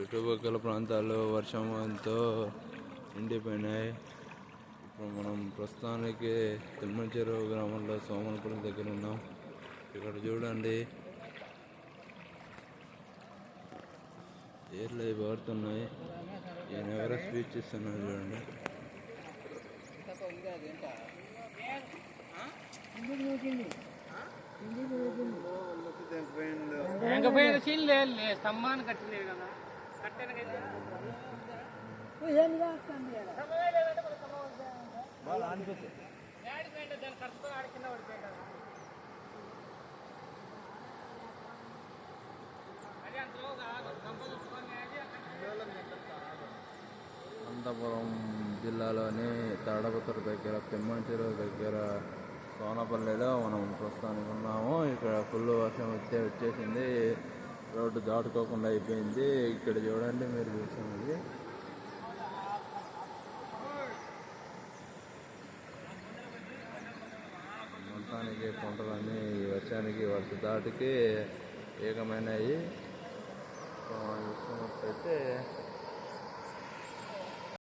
చుట్టుపక్కల ప్రాంతాలు వర్షంతో నిండిపోయినాయి ఇప్పుడు మనం ప్రస్తుతానికి తిమ్మచెరువు గ్రామంలో సోమనపురం దగ్గర ఉన్నాం. ఇక్కడ చూడండి. ఏర్లు అవి పారుతున్నాయి. ఈయన ఎవరో స్పీచ్ ఇస్తున్నారు చూడండి. సీన్ లేదు స్తంభాన్ని కట్టలేదు కదా. కట్టెనకైతే ఏడిపోయింటే దాని ఖర్చుతో ఆడ కింద పడిపోయాడు కదా. అనంతపురం జిల్లాలోని తాడపత్ర దగ్గర తిమ్మచెరువు దగ్గర సోనపల్లిలో మనం ప్రస్తుతానికి ఉన్నాము ఇక్కడ ఫుల్ వర్షం వచ్చే వచ్చేసింది రోడ్డు దాటుకోకుండా అయిపోయింది. ఇక్కడ చూడండి మీరు చూస్తున్నది. మొత్తానికి పంటలన్నీ ఈ వర్షానికి వర్ష దాటికి ఏకమైనవి సో చూస్తున్నట్లయితే